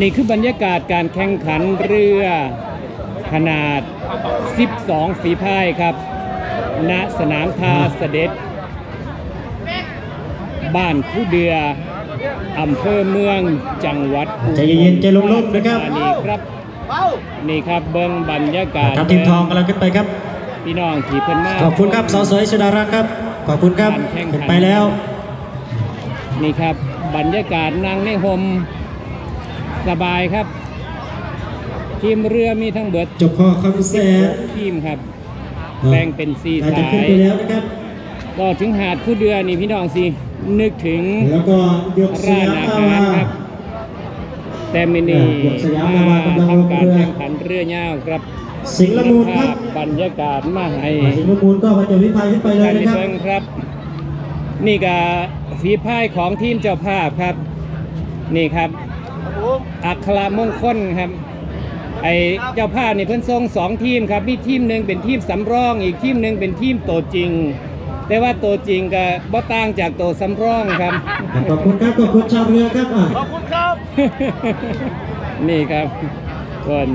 นี่คือบรรยากาศการแข่งขันเรือขนาด 12 ฝีพายครับ ณ สนามทาเสด็จ บ้านผู้เดืออำเภอเมืองจังหวัดอุบลใจเย็นๆใจลมๆนะครับธานีครับนี่ครับเบิ้งบรรยากาศทัพทีมทองกำลังขึ้นไปครับ พี่น้องที่เพิ่นมาขอบคุณครับสาวสวยสุดารักษ์ครับ ขอบคุณครับการแข่งขันขึ้นไปแล้ว นี่ครับ บรรยากาศนั่งในโฮมสบายครับ ทีมเรือมีทั้งเบิดจบข้อคำแสนทีมครับแบ่งเป็นสี่อาจจะสาขึ้นยไปแล้วนะครับก็ถึงหาดผู้เดือนี่พี่น้องสิ นึกถึงแล้วก็ยกสร้านยามอานาหารวาครับ แต่มินีเออสยามนาวากำลังลงทำการเรือแข่งขันเรือยาวครับสิงห์ละมูลครับภาพบรรยากาศมาให้สิงห์ละมูลก็มาจบวิพายขึ้นไปเลยการนะครับเบิ่งครับ นี่ก็ฝีพายของทีมเจ้าภาพครับ นี่ครับ อัครมงคลครับ ไอเจ้าภาพนี่เพิ่นส่งสองทีมครับมีทีมหนึ่งเป็นทีมสำรอง อีกทีมหนึ่งเป็นทีมโตวจริง แต่ว่าโตวจริงก็บ่ต่างจากโตวสำรองครับ ขอบคุณครับ ขอบคุณชาวเรือครับอะนี่ครับคน